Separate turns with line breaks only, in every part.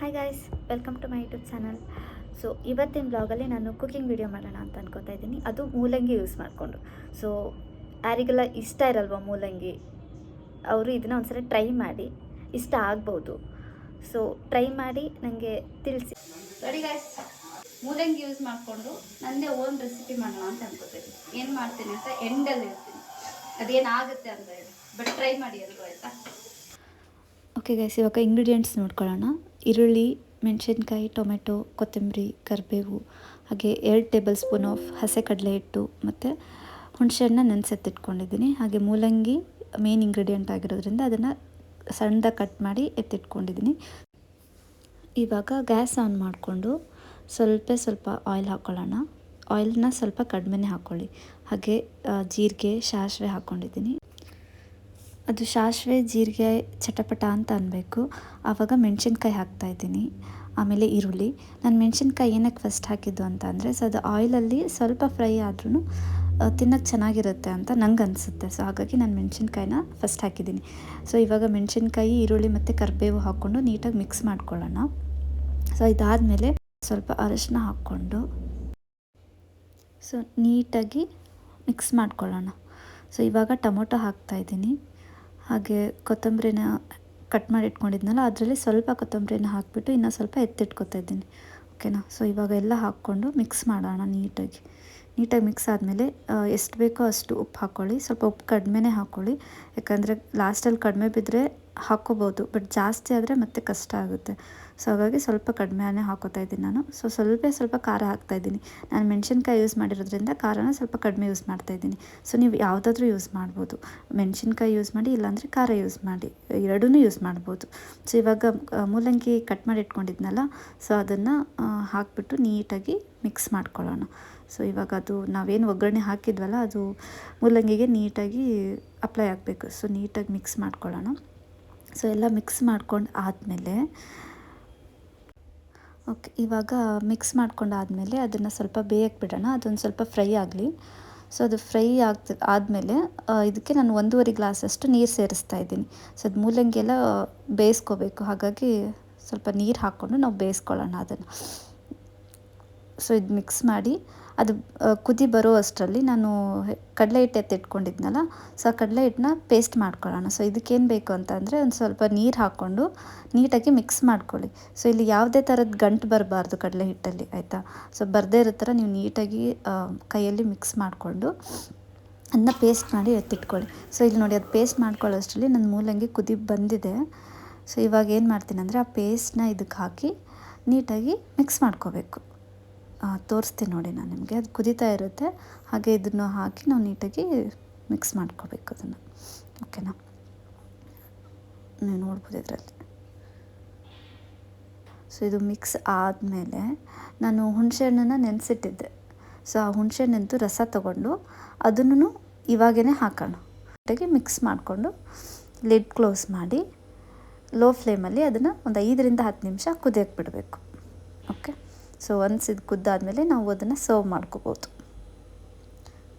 Hi guys welcome to my YouTube channel so ಇವತ್ತಿನ ಬ್ಲಾಗಲ್ಲಿ ನಾನು ಕುಕಿಂಗ್ ವಿಡಿಯೋ ಮಾಡೋಣ ಅಂತ ಅನ್ಕೋತಾ ಇದ್ದೀನಿ. ಅದು ಮೂಲಂಗಿ ಯೂಸ್ ಮಾಡಿಕೊಂಡು. ಸೊ ಯಾರಿಗೆಲ್ಲ ಇಷ್ಟ ಇರಲ್ವ ಮೂಲಂಗಿ ಅವರು ಇದನ್ನ ಒಂದ್ಸಲ ಟ್ರೈ ಮಾಡಿ ಇಷ್ಟ ಆಗ್ಬೋದು. ಸೊ ಟ್ರೈ ಮಾಡಿ ನನಗೆ ತಿಳಿಸಿ.
ರೆಡಿ ಗಾಯ್ಸ್ ಮೂಲಂಗಿ ಯೂಸ್ ಮಾಡಿಕೊಂಡು ನನ್ನದೇ ಓನ್ ರೆಸಿಪಿ ಮಾಡೋಣ ಅಂತ ಅನ್ಕೋತೀನಿ ಏನು ಮಾಡ್ತೀನಿ ಅಂತ ಎಂಡಲ್ಲಿ ಇರ್ತೀನಿ ಅದೇನಾಗುತ್ತೆ ಅಂತ ಹೇಳಿ. ಬಟ್ ಟ್ರೈ ಮಾಡಿ ಎಲ್ರು ಆಯಿತಾ?
ಓಕೆ ಗಾಯ್ಸ್ ಇವಾಗ ಇಂಗ್ರೀಡಿಯೆಂಟ್ಸ್ ನೋಡ್ಕೊಳ್ಳೋಣ. ಈರುಳ್ಳಿ, ಮೆಣಸಿನ್ಕಾಯಿ, ಟೊಮೆಟೊ, ಕೊತ್ತಂಬರಿ, ಕರಿಬೇವು, ಹಾಗೆ ಎರಡು ಟೇಬಲ್ ಸ್ಪೂನ್ ಆಫ್ ಹಸೆ ಕಡಲೆ ಹಿಟ್ಟು ಮತ್ತು ಹುಣಸೆಹಣ್ಣ ನೆನೆಸೆತ್ತಿಟ್ಕೊಂಡಿದ್ದೀನಿ ಹಾಗೆ ಮೂಲಂಗಿ ಮೇನ್ ಇಂಗ್ರೀಡಿಯೆಂಟ್ ಆಗಿರೋದ್ರಿಂದ ಅದನ್ನು ಸಣ್ಣದಾಗಿ ಕಟ್ ಮಾಡಿ ಎತ್ತಿಟ್ಕೊಂಡಿದ್ದೀನಿ. ಇವಾಗ ಗ್ಯಾಸ್ ಆನ್ ಮಾಡಿಕೊಂಡು ಸ್ವಲ್ಪ ಸ್ವಲ್ಪ ಆಯಿಲ್ ಹಾಕ್ಕೊಳ್ಳೋಣ ಆಯಿಲ್ನ ಸ್ವಲ್ಪ ಕಡಿಮೆನೇ ಹಾಕ್ಕೊಳ್ಳಿ ಹಾಗೆ ಜೀರಿಗೆ, ಸಾಸಿವೆ ಹಾಕ್ಕೊಂಡಿದ್ದೀನಿ ಅದು ಸಾಸಿವೆ ಜೀರಿಗೆ ಚಟಪಟ ಅಂತ ಅನ್ನಬೇಕು ಆವಾಗ ಮೆಣಸಿನ್ಕಾಯಿ ಹಾಕ್ತಾಯಿದ್ದೀನಿ ಆಮೇಲೆ ಈರುಳ್ಳಿ. ನಾನು ಮೆಣಸಿನ್ಕಾಯಿ ಏನಕ್ಕೆ ಫಸ್ಟ್ ಹಾಕಿದ್ದು ಅಂತ ಅಂದರೆ, ಸೊ ಅದು ಆಯಿಲಲ್ಲಿ ಸ್ವಲ್ಪ ಫ್ರೈ ಆದ್ರೂ ತಿನ್ನೋಕ್ಕೆ ಚೆನ್ನಾಗಿರುತ್ತೆ ಅಂತ ನಂಗೆ ಅನಿಸುತ್ತೆ. ಸೊ ಹಾಗಾಗಿ ನಾನು ಮೆಣಸಿನ್ಕಾಯಿನ ಫಸ್ಟ್ ಹಾಕಿದ್ದೀನಿ. ಸೊ ಇವಾಗ ಮೆಣಸಿನ್ಕಾಯಿ, ಈರುಳ್ಳಿ ಮತ್ತು ಕರಿಬೇವು ಹಾಕ್ಕೊಂಡು ನೀಟಾಗಿ ಮಿಕ್ಸ್ ಮಾಡ್ಕೊಳ್ಳೋಣ. ಸೊ ಇದಾದಮೇಲೆ ಸ್ವಲ್ಪ ಅರಶಿನ ಹಾಕ್ಕೊಂಡು, ಸೊ ನೀಟಾಗಿ ಮಿಕ್ಸ್ ಮಾಡ್ಕೊಳ್ಳೋಣ. ಸೊ ಇವಾಗ ಟೊಮೊಟೊ ಹಾಕ್ತಾಯಿದ್ದೀನಿ ಹಾಗೆ ಕೊತ್ತಂಬರಿನ ಕಟ್ ಮಾಡಿ ಇಟ್ಕೊಂಡಿದ್ನಲ್ಲ, ಅದರಲ್ಲಿ ಸ್ವಲ್ಪ ಕೊತ್ತಂಬರಿನ ಹಾಕಿಬಿಟ್ಟು ಇನ್ನೂ ಸ್ವಲ್ಪ ಎತ್ತಿಟ್ಕೊತಾ ಇದ್ದೀನಿ. ಓಕೆನಾ ಸೊ ಇವಾಗ ಎಲ್ಲ ಹಾಕ್ಕೊಂಡು ಮಿಕ್ಸ್ ಮಾಡೋಣ ನೀಟಾಗಿ. ನೀಟಾಗಿ ಮಿಕ್ಸ್ ಆದಮೇಲೆ ಎಷ್ಟು ಬೇಕೋ ಅಷ್ಟು ಉಪ್ಪು ಹಾಕ್ಕೊಳ್ಳಿ ಸ್ವಲ್ಪ ಉಪ್ಪು ಕಡಿಮೆನೇ ಹಾಕ್ಕೊಳ್ಳಿ ಯಾಕಂದರೆ ಲಾಸ್ಟಲ್ಲಿ ಕಡಿಮೆ ಬಿದ್ದರೆ ಹಾಕ್ಕೋಬೋದು, ಬಟ್ ಜಾಸ್ತಿ ಆದರೆ ಮತ್ತೆ ಕಷ್ಟ ಆಗುತ್ತೆ. ಸೊ, ಹಾಗಾಗಿ ಸ್ವಲ್ಪ ಕಡಿಮೆನೇ ಹಾಕೋತಾ ಇದ್ದೀನಿ ನಾನು. ಸೊ, ಸ್ವಲ್ಪ ಸ್ವಲ್ಪ ಖಾರ ಹಾಕ್ತಾ ಇದ್ದೀನಿ. ನಾನು ಮೆಣಸಿನ್ಕಾಯಿ ಯೂಸ್ ಮಾಡಿರೋದ್ರಿಂದ ಖಾರನ ಸ್ವಲ್ಪ ಕಡಿಮೆ ಯೂಸ್ ಮಾಡ್ತಾ ಇದ್ದೀನಿ. ಸೊ, ನೀವು ಯಾವುದಾದ್ರೂ ಯೂಸ್ ಮಾಡ್ಬೋದು. ಮೆಣಸಿನ್ಕಾಯಿ ಯೂಸ್ ಮಾಡಿ, ಇಲ್ಲಾಂದರೆ ಖಾರ ಯೂಸ್ ಮಾಡಿ ಎರಡೂ ಯೂಸ್ ಮಾಡ್ಬೋದು. ಸೊ, ಇವಾಗ ಮೂಲಂಗಿ ಕಟ್ ಮಾಡಿ ಇಟ್ಕೊಂಡಿದ್ನಲ್ಲ, ಸೊ ಅದನ್ನು ಹಾಕಿಬಿಟ್ಟು ನೀಟಾಗಿ ಮಿಕ್ಸ್ ಮಾಡ್ಕೊಳ್ಳೋಣ. ಸೊ ಇವಾಗ ಅದು ನಾವೇನು ಒಗ್ಗರಣೆ ಹಾಕಿದ್ವಲ್ಲ, ಅದು ಮೂಲಂಗಿಗೆ ನೀಟಾಗಿ ಅಪ್ಲೈ ಆಗಬೇಕು. ಸೊ ನೀಟಾಗಿ ಮಿಕ್ಸ್ ಮಾಡ್ಕೊಳ್ಳೋಣ. ಸೊ ಎಲ್ಲ ಮಿಕ್ಸ್ ಮಾಡ್ಕೊಂಡು ಆದಮೇಲೆ ಓಕೆ ಇವಾಗ ಮಿಕ್ಸ್ ಮಾಡ್ಕೊಂಡಾದಮೇಲೆ ಅದನ್ನು ಸ್ವಲ್ಪ ಬೇಯಕ್ಕೆ ಬಿಡೋಣ. ಅದೊಂದು ಸ್ವಲ್ಪ ಫ್ರೈ ಆಗಲಿ. ಸೊ ಅದು ಫ್ರೈ ಆಗ್ತ ಆದಮೇಲೆ ಇದಕ್ಕೆ ನಾನು ಒಂದೂವರೆ ಗ್ಲಾಸಷ್ಟು ನೀರು ಸೇರಿಸ್ತಾ ಇದ್ದೀನಿ. ಸೊ ಅದು ಮೂಲಂಗಿ ಎಲ್ಲ ಬೇಯಿಸ್ಕೋಬೇಕು. ಹಾಗಾಗಿ ಸ್ವಲ್ಪ ನೀರು ಹಾಕ್ಕೊಂಡು ನಾವು ಬೇಯಿಸ್ಕೊಳ್ಳೋಣ ಅದನ್ನು. ಸೊ ಇದು ಮಿಕ್ಸ್ ಮಾಡಿ ಅದು ಕುದಿ ಬರೋ ಅಷ್ಟರಲ್ಲಿ ನಾನು ಕಡಲೆ ಹಿಟ್ಟು ಎತ್ತಿಟ್ಕೊಂಡಿದ್ನಲ್ಲ ಸೊ ಆ ಕಡಲೆ ಹಿಟ್ಟನ್ನ ಪೇಸ್ಟ್ ಮಾಡ್ಕೊಳ್ಳೋಣ. ಸೊ ಇದಕ್ಕೇನು ಬೇಕು ಅಂತಂದರೆ ಒಂದು ಸ್ವಲ್ಪ ನೀರು ಹಾಕ್ಕೊಂಡು ನೀಟಾಗಿ ಮಿಕ್ಸ್ ಮಾಡ್ಕೊಳ್ಳಿ. ಸೊ ಇಲ್ಲಿ ಯಾವುದೇ ಥರದ ಗಂಟು ಬರಬಾರ್ದು ಕಡಲೆ ಹಿಟ್ಟಲ್ಲಿ, ಆಯಿತಾ? ಸೊ ಬರದೇ ಇರೋ ಥರ ನೀವು ನೀಟಾಗಿ ಕೈಯಲ್ಲಿ ಮಿಕ್ಸ್ ಮಾಡಿಕೊಂಡು ಅದನ್ನ ಪೇಸ್ಟ್ ಮಾಡಿ ಎತ್ತಿಟ್ಕೊಳ್ಳಿ. ಸೊ ಇಲ್ಲಿ ನೋಡಿ, ಅದು ಪೇಸ್ಟ್ ಮಾಡ್ಕೊಳ್ಳೋಷ್ಟರಲ್ಲಿ ನನ್ನ ಮೂಲಂಗಿ ಕುದಿ ಬಂದಿದೆ. ಸೊ ಇವಾಗ ಏನು ಮಾಡ್ತೀನಿ ಅಂದರೆ ಆ ಪೇಸ್ಟ್ನ ಇದಕ್ಕೆ ಹಾಕಿ ನೀಟಾಗಿ ಮಿಕ್ಸ್ ಮಾಡ್ಕೋಬೇಕು. ತೋರಿಸ್ತೀನಿ ನೋಡಿ ನಾನು ನಿಮಗೆ. ಅದು ಕುದೀತಾ ಇರುತ್ತೆ. ಹಾಗೆ ಇದನ್ನು ಹಾಕಿ ನಾವು ನೀಟಾಗಿ ಮಿಕ್ಸ್ ಮಾಡ್ಕೋಬೇಕು ಅದನ್ನು. ಓಕೆನಾ? ನೀವು ನೋಡ್ಬೋದು ಇದರಲ್ಲಿ. ಸೊ, ಇದು ಮಿಕ್ಸ್ ಆದಮೇಲೆ ನಾನು ಹುಣಸೆಹಣ್ಣನ್ನು ನೆನೆಸಿಟ್ಟಿದ್ದೆ. ಸೊ, ಆ ಹುಣಸೆಹಣ್ಣಂತೂ ರಸ ತಗೊಂಡು ಅದನ್ನು ಇವಾಗೇ ಹಾಕೋಣ. ನೀಟಾಗಿ ಮಿಕ್ಸ್ ಮಾಡಿಕೊಂಡು ಲಿಡ್ ಕ್ಲೋಸ್ ಮಾಡಿ ಲೋ ಫ್ಲೇಮಲ್ಲಿ ಅದನ್ನು ಒಂದು ಐದರಿಂದ ಹತ್ತು ನಿಮಿಷ ಕುದಿಯಕ್ಕೆ ಬಿಡಬೇಕು. ಸೊ ಒನ್ಸ್ ಇದು ಕುದ್ದಾದಮೇಲೆ ನಾವು ಅದನ್ನು ಸರ್ವ್ ಮಾಡ್ಕೋಬೋದು.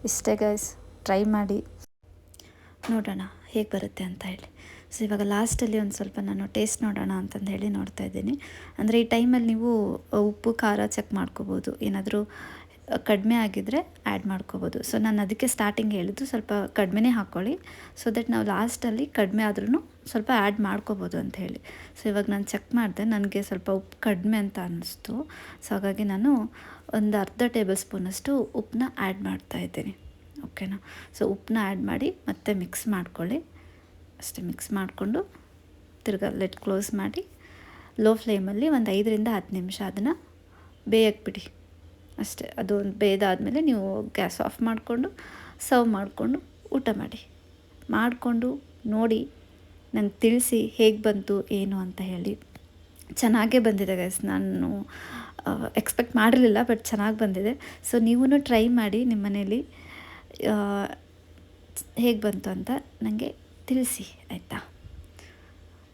ಇಷ್ಟೇ ಗೈಸ್ ಟ್ರೈ ಮಾಡಿ. ನೋಡೋಣ ಹೇಗೆ ಬರುತ್ತೆ ಅಂತ ಹೇಳಿ. ಸೊ ಇವಾಗ ಲಾಸ್ಟಲ್ಲಿ ಒಂದು ಸ್ವಲ್ಪ ನಾನು ಟೇಸ್ಟ್ ನೋಡೋಣ ಅಂತಂದು ಹೇಳಿ ನೋಡ್ತಾ ಇದ್ದೀನಿ. ಅಂದರೆ ಈ ಟೈಮಲ್ಲಿ ನೀವು ಉಪ್ಪು, ಖಾರ ಚೆಕ್ ಮಾಡ್ಕೋಬೋದು. ಏನಾದರೂ ಕಡಿಮೆ ಆಗಿದ್ದರೆ ಆ್ಯಡ್ ಮಾಡ್ಕೋಬೋದು. ಸೊ ನಾನು ಅದಕ್ಕೆ ಸ್ಟಾರ್ಟಿಂಗ್ ಹೇಳಿದ್ದು ಸ್ವಲ್ಪ ಕಡಿಮೆನೇ ಹಾಕ್ಕೊಳ್ಳಿ ಸೊ ದಟ್ ನಾವು ಲಾಸ್ಟಲ್ಲಿ ಕಡಿಮೆ ಆದ್ರೂ ಸ್ವಲ್ಪ ಆ್ಯಡ್ ಮಾಡ್ಕೋಬೋದು ಅಂತ ಹೇಳಿ. ಸೊ ಇವಾಗ ನಾನು ಚೆಕ್ ಮಾಡಿದೆ. ನನಗೆ ಸ್ವಲ್ಪ ಉಪ್ಪು ಕಡಿಮೆ ಅಂತ ಅನ್ನಿಸ್ತು ಸೊ ಹಾಗಾಗಿ ನಾನು ಒಂದು ಅರ್ಧ ಟೇಬಲ್ ಸ್ಪೂನಷ್ಟು ಉಪ್ಪನ್ನ ಆ್ಯಡ್ ಮಾಡ್ತಾ ಇದ್ದೀನಿ. ಓಕೆನಾ ಸೊ ಉಪ್ಪನ್ನ ಆ್ಯಡ್ ಮಾಡಿ ಮತ್ತೆ ಮಿಕ್ಸ್ ಮಾಡ್ಕೊಳ್ಳಿ. ಅಷ್ಟೇ ಮಿಕ್ಸ್ ಮಾಡಿಕೊಂಡು ತಿರ್ಗಾ ಲೆಟ್ ಕ್ಲೋಸ್ ಮಾಡಿ ಲೋ ಫ್ಲೇಮಲ್ಲಿ ಒಂದು ಐದರಿಂದ ಹತ್ತು ನಿಮಿಷ ಅದನ್ನು ಬೇಯಕ್ಕೆ ಬಿಡಿ ಅಷ್ಟೇ, ಅದು ಬೇಯ್ದಾದಮೇಲೆ ನೀವು ಗ್ಯಾಸ್ ಆಫ್ ಮಾಡಿಕೊಂಡು ಸರ್ವ್ ಮಾಡಿಕೊಂಡು ಊಟ ಮಾಡಿ. ಮಾಡಿಕೊಂಡು ನೋಡಿ ನಂಗೆ ತಿಳಿಸಿ ಹೇಗೆ ಬಂತು, ಏನು ಅಂತ ಹೇಳಿ. ಚೆನ್ನಾಗೇ ಬಂದಿದೆ ಗೈಸ್ ನಾನು ಎಕ್ಸ್ಪೆಕ್ಟ್ ಮಾಡಿರಲಿಲ್ಲ ಬಟ್ ಚೆನ್ನಾಗಿ ಬಂದಿದೆ. ಸೊ ನೀವೂ ಟ್ರೈ ಮಾಡಿ ನಿಮ್ಮ ಮನೇಲಿ ಹೇಗೆ ಬಂತು ಅಂತ ನನಗೆ ತಿಳಿಸಿ, ಆಯಿತಾ?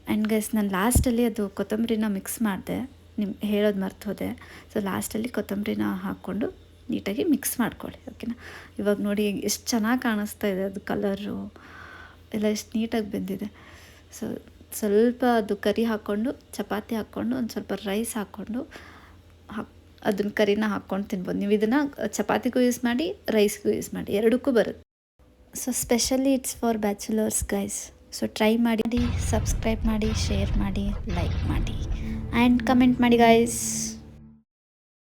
ಆ್ಯಂಡ್ ಗೈಸ್ ನಾನು ಲಾಸ್ಟಲ್ಲಿ ಅದು ಕೊತ್ತಂಬರಿನ ಮಿಕ್ಸ್ ಮಾಡಿದೆ. ನಿಮ್ಮ ಹೇಳೋದು ಮರ್ತು ಹೋದೆ. ಸೊ ಲಾಸ್ಟಲ್ಲಿ ಕೊತ್ತಂಬರಿನ ಹಾಕ್ಕೊಂಡು ನೀಟಾಗಿ ಮಿಕ್ಸ್ ಮಾಡ್ಕೊಳ್ಳಿ ಓಕೆನಾ ಇವಾಗ ನೋಡಿ ಎಷ್ಟು ಚೆನ್ನಾಗಿ ಕಾಣಿಸ್ತಾ ಇದೆ ಅದು ಕಲರು ಎಲ್ಲ ಎಷ್ಟು ನೀಟಾಗಿ ಬೆಂದಿದೆ. ಸೊ ಸ್ವಲ್ಪ ಅದು ಕರಿ ಹಾಕ್ಕೊಂಡು, ಚಪಾತಿ ಹಾಕ್ಕೊಂಡು, ಒಂದು ಸ್ವಲ್ಪ ರೈಸ್ ಹಾಕ್ಕೊಂಡು, ಹಾಕ್ ಅದನ್ನ ಕರಿನ ಹಾಕ್ಕೊಂಡು ತಿನ್ಬೋದು. ನೀವು ಇದನ್ನು ಚಪಾತಿಗೂ ಯೂಸ್ ಮಾಡಿ ರೈಸ್ಗೂ ಯೂಸ್ ಮಾಡಿ, ಎರಡಕ್ಕೂ ಬರುತ್ತೆ. So specially it's for bachelors guys so try ಮಾಡಿ ಸಬ್ಸ್ಕ್ರೈಬ್ ಮಾಡಿ ಶೇರ್ ಮಾಡಿ ಲೈಕ್ ಮಾಡಿ ಆ್ಯಂಡ್ ಕಮೆಂಟ್ ಮಾಡಿ ಗೈಸ್